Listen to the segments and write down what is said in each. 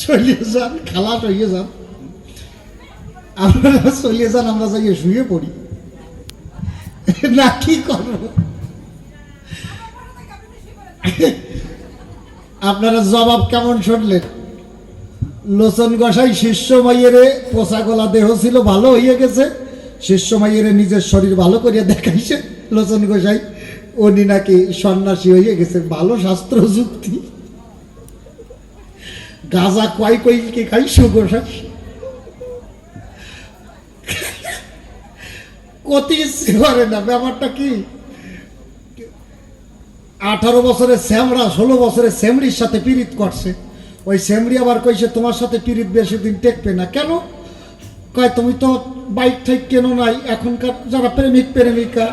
চলিয়ে যান যান আপনারা চলিয়ে যান আমরা শুয়ে পড়ি। না, কি করব? আপনারা জবাব কেমন শুনলেন? লোচন গসাই, শিষ্য মাইয়েরে পোষা গলা দেহ ছিল ভালো হয়ে গেছে। শিষ্য মাইয়েরে নিজের শরীর ভালো করিয়া দেখাইছে। লোচন গোসাই, উনি নাকি সন্ন্যাসী হয়ে গেছে। ভালো শাস্ত্র যুক্তি গাজা কয় কইলকে খাই সুগোসাই কতি ইচ্ছে করে না, ব্যাপারটা কি? আঠারো বছরের শ্যামড়া ষোলো বছরের শ্যামড়ির সাথে পীড়িত করছে। ওই শ্যামড়ি আবার কইছে, তোমার সাথে পীড়িত বেশি দিন টেকবে না। কেন? কয়, তুমি তো বাইক ঠাইক কেন নাই? এখনকার যারা প্রেমিক, প্রেমিকা,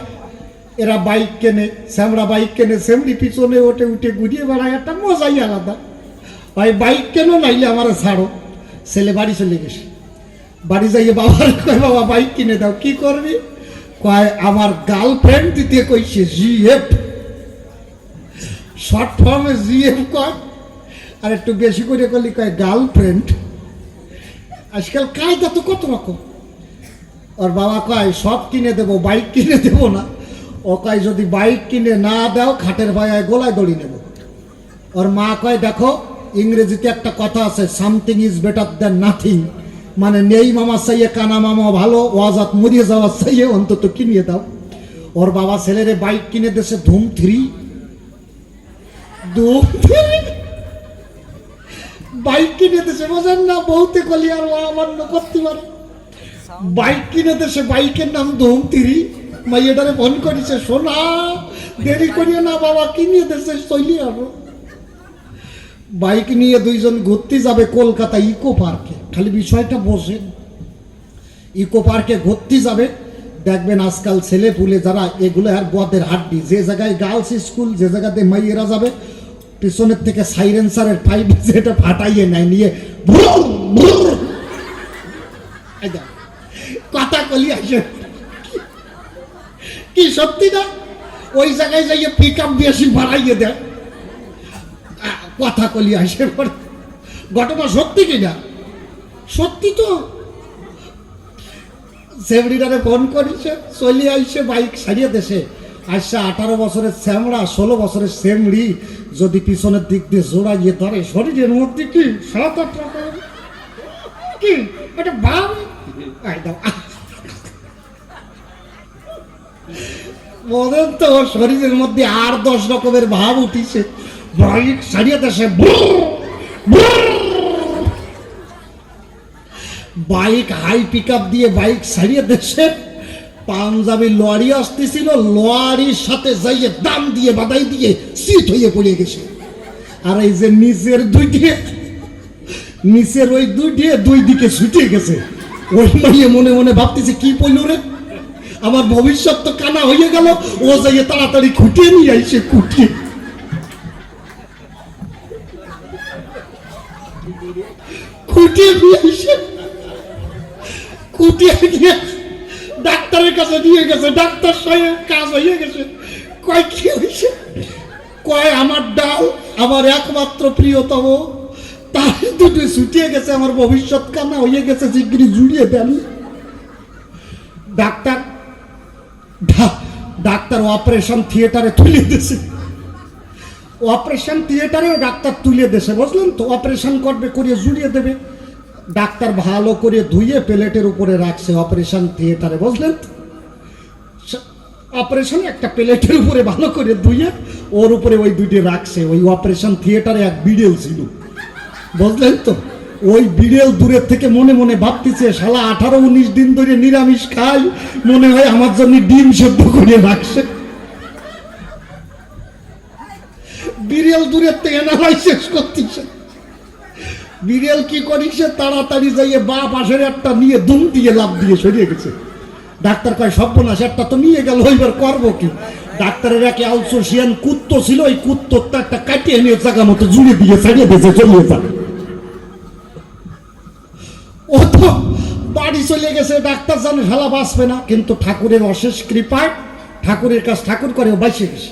এরা বাইক কেনে শ্যামড়া বাইক কেনে শ্যামড়ি পিছনে ওঠে, উঠে ঘুরিয়ে বেড়ায়, একটা মজাই আলাদা। ভাই, বাইক কেন নাইলে আমার ছাড়ো? ছেলে বাড়ি চলে গেছে। বাড়ি যাইয়ে বাবার কয়, বাবা, বাইক কিনে দাও, কি করবি? কয়, আমার গার্লফ্রেন্ড দিতে কইছে জিএফ শর্ট ফর্মে জিএফ কয়। আর একটু বেশি করে করলি কয় গার্লফ্রেন্ড আজকাল কায়দা তো কত রকম। ওর বাবা কয়, সব কিনে দেবো, বাইক কিনে দেবো না। ও কয়, যদি বাইক কিনে না দাও, খাটের ভাইয়ায় গোলায় দড়ি নেব। ওর মা কয়, দেখো ইংরেজিতে একটা কথা আছে something is better than nothing মানে নেই মামা চাইয়ে কানা মামা, ভালো, ওয়াজাত মরিয়ে যাওয়ার চাইয়ে অন্তত কিনিয়ে দাও। ওর বাবা ছেলেরে বাইক কিনে দেশে Dhoom three. Dhoom three? Bike কিনে দেশে বোঝেন না বহুতে কলি আর অমান্য করতে পারে। বাইক কিনে দেশে বাইকের নাম ধুম থ্রি। মাইয়াটারে ফোন করেছে শোনা দেরি করিও না, বাবা কিনে দেশে চলি আরও বাইক নিয়ে দুইজন ঘুরতে যাবে কলকাতা ইকো পার্কে। খালি বিষয়টা বসেন ইকো পার্কে ঘুরতে যাবে। দেখবেন আজকাল ছেলে পুলে যারা, এগুলো আর বদের হাড্ডি। যে জায়গায় গার্লস স্কুল যে জায়গাতে মাইয়েরা যাবে, পিছনের থেকে সাইরেন্সারের পাইপ যেটা ফাটাইয়ে নেয়, নিয়ে। কথা কলি আসে। কি সত্যি না? ওই জায়গায় যাইয়ে পিক আপ বেশি বাড়াইয়ে দেয়। কথা কলি আসে ঘটনা সত্যি কিনা? সত্যি তো। সেমরিটারে ফোন করিছে, চলি আইসে বাইক সারিয়ে দেশে। আসছে আঠারো বছরের শ্যামড়া, ষোলো বছরের সেমড়ি যদি পিছনের দিক দিয়ে জোড়াইয়ে ধরে, শরীরের মধ্যে কি কি? এটা বলেন তো, শরীরের মধ্যে আর দশ রকমের ভাব উঠিছে। দেশে বাইক হাই পিক দিয়ে বাইক সারিয়ে দেশে পাঞ্জাবি লরি আসতেছিল সাথে যাইয়ে দাম দিয়ে বাদাই দিয়ে হয়ে পড়ে গেছে। আর এই যে নিচের দুই দিয়ে নিচের ওই দুই দিয়ে দুই দিকে ছুটে গেছে। ওই মাইয়ে মনে মনে ভাবতেছে, কি পইল রে? আমার ভবিষ্যৎ তো কানা হয়ে গেল, ও যাইয়ে তাড়াতাড়ি খুঁটিয়ে নিয়ে আইসে, খুঁটিয়ে। ডাক্তারের কাছে গেছে, ডাক্তার সাহেব কাজ হয়ে গেছে। কয়, কি হয়েছে? কয়, আমার ডাল আমার একমাত্র প্রিয়তম তার দুটো ছুটিয়ে গেছে, আমার ভবিষ্যৎ কানা হয়ে গেছে, জিগরি জুড়িয়ে দেন। ডাক্তার ডাক্তার অপারেশন থিয়েটারে তুলে দিয়েছে। অপারেশন থিয়েটারেও ডাক্তার তুলে দেশে বুঝলেন তো? অপারেশন করবে, করিয়ে জুড়িয়ে দেবে। ডাক্তার ভালো করে ধুয়ে প্লেটের উপরে রাখছে অপারেশন থিয়েটারে বুঝলেন? অপারেশন একটা প্লেটের উপরে ভালো করে ধুয়ে ওর উপরে ওই দুইটি রাখছে। ওই অপারেশন থিয়েটারে এক বিড়েল ছিল, বুঝলেন তো? ওই বিড়েল দূরের থেকে মনে মনে ভাবতেছে, শালা আঠারো উনিশ দিন ধরে নিরামিষ খাই, মনে হয় আমার জন্য ডিম সেদ্ধ করে রাখছে। বিড়েল দূরের থেকে অ্যানালাইসিস করতেছে। বিড়েল কি করিছে? তাড়াতাড়ি যাইয়ে বা পাশের একটা নিয়ে দুম দিয়ে লাভ দিয়ে সরিয়ে গেছে। ডাক্তার কয়, সর্বনাশ, একটা তো নিয়ে গেল, এবার করব কি? ডাক্তারের একে আউটসোর্সিয়ান কুত্তো ছিল ওই কুত্তরটা একটা কাটিয়ে নিয়ে জায়গা মতো জুড়ে দিয়ে ছাড়িয়ে দিয়েছে চলিয়ে যান ও তো বাড়ি চলে গেছে, ডাক্তার জানে শালা বাঁচবে না, কিন্তু ঠাকুরের অশেষ কৃপায় ঠাকুরের কাছে ঠাকুর করে বাইসে গেছে।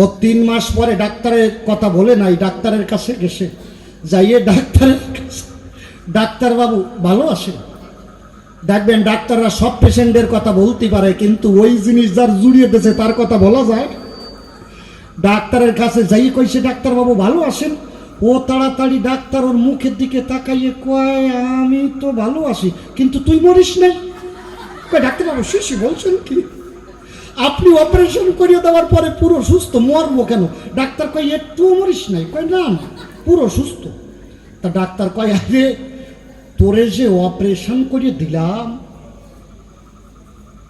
ও তিন মাস পরে ডাক্তারের কথা বলে নাই, ডাক্তারের কাছে গেছে। যাইয়ে ডাক্তারের ডাক্তারবাবু ভালো আছেন? দেখবেন ডাক্তাররা সব পেশেন্টের কথা বলতে পারে, কিন্তু ওই জিনিস যার জুড়িয়ে দিয়েছে তার কথা বলা যায়। ডাক্তারের কাছে যাই কইছে, ডাক্তারবাবু ভালো আছেন? ও তাড়াতাড়ি ডাক্তার ওর মুখের দিকে তাকাইয়ে কয়, আমি তো ভালো আছি, কিন্তু তুই মরিস নাই? ডাক্তারবাবু শিশি বলছেন কি? আপনি অপারেশন করিয়ে দেওয়ার পরে পুরো সুস্থ মরবো কেন? ডাক্তার কয় একটু মরিস নাই। কয়, না না, পুরো সুস্থ। তা ডাক্তার কয়, আরে, তোরে যে অপারেশন করিয়ে দিলাম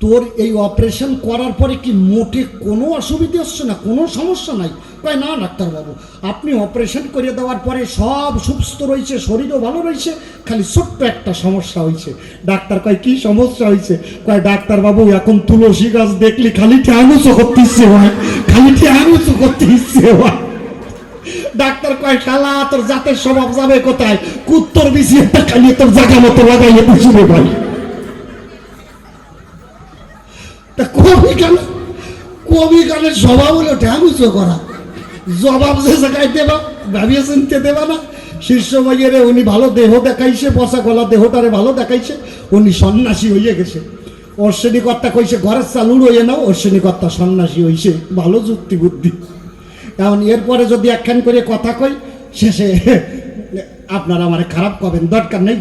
তোর এই অপারেশন করার পরে কি মোটে কোনো অসুবিধে হচ্ছে না? কোনো সমস্যা নাই? কয়, না, ডাক্তারবাবু, আপনি অপারেশন করে দেওয়ার পরে সব সুস্থ রয়েছে, শরীরও ভালো রয়েছে, খালি ছোট্ট একটা সমস্যা হয়েছে। ডাক্তার কয়, কি সমস্যা হয়েছে? কয়, ডাক্তারবাবু, এখন তুলসী গাছ দেখলি খালি ট্যাঙুচো করতে ইচ্ছে হয় খালি ট্যাঙুচো করতে ইচ্ছে হয় ডাক্তার কয়, শালা, তোর জাতের স্বভাব যাবে কোথায়? কুত্তর বিছি খালি তোর জায়গা মতো লাগাইয়ে বুঝবে ভাই। তা কবি গান কবি হলো করা। জবাব যে দেবা, ভাবিয়ে চিনতে দেবা না। শীর্ষ উনি ভালো দেহ দেখাইছে গলা দেহটারে ভালো দেখাইছে। উনি সন্ন্যাসী হইয়ে গেছে। অশ্বিনীকর্তা কইছে, ঘরের চালু রইয়ে নাও অশ্বিনীকর্তা সন্ন্যাসী হইছে। ভালো যুক্তি বুদ্ধি। এখন এরপরে যদি একখান করে কথা কই, শেষে আপনারা আমার খারাপ করবেন দরকার নেই।